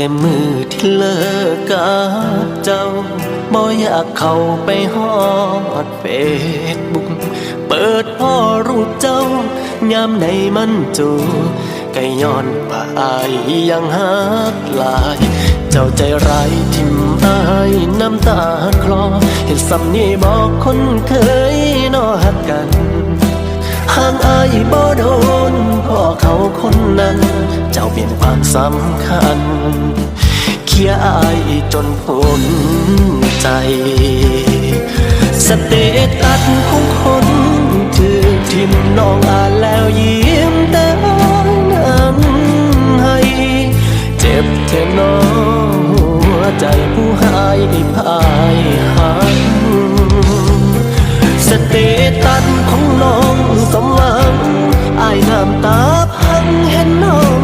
แต่มือที่เลิกกับเจ้าบ่อยากเข้าไปฮอดเฟซบุ๊กเปิดพ่อรูปเจ้ายามในมันจูก็ย้อนว่าอายยังหักหลาย เจ้าใจร้ายทิมอายน้ำตาคลอ เห็นสำนี่บอกคนเคยนอหักกันห่างอายบ่โดนพ่อเขาคนนั้น ลี่ยนความสำคัญ เคียอายจนพ้นใจ สเตตัสของคนถือทิมน้องอ่านแล้วยิ้มแต่น้ำให้เจ็บแค่น้องหัวใจผู้หายพายหักสเตตัสของน้องสมหวังอายน้ำตาพังเห็นน้อง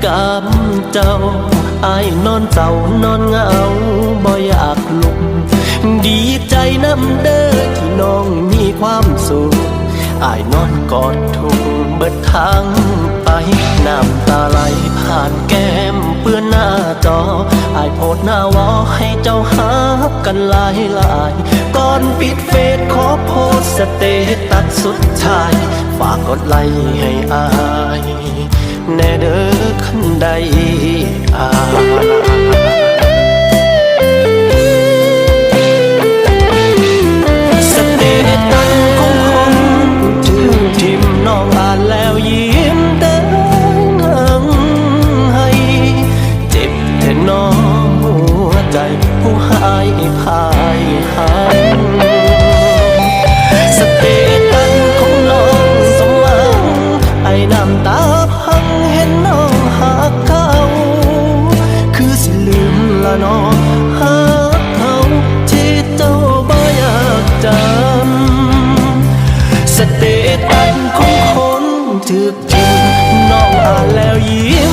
กกับเจ้าอายนอนเศร้านอนเหงาบ่อยากลุก ดีใจน้ำเด้อที่น้องมีความสุขอายนอนกอดทุกเบิดทางไปน้ำตาไหลผ่านแก้มเปื้อนหน้าจออายโพดหน้าวอให้เจ้าหากันหลายหลายก่อนปิดเฟซขอโพสสเตตัสสุดท้าย ฝากกดไลค์ให้อาย แน่เด้อขันใด ตตัสของคนถึกจริงน้องอ่านแล้วยิ้ม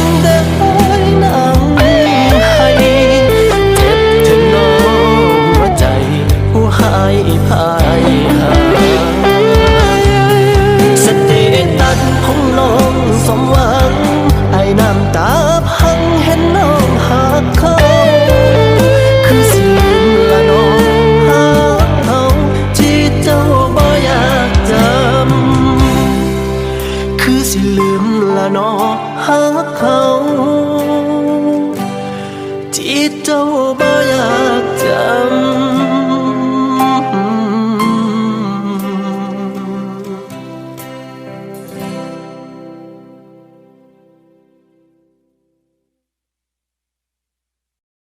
สิลืมละนอหาเขา ที่เจ้าบ่อยากจำ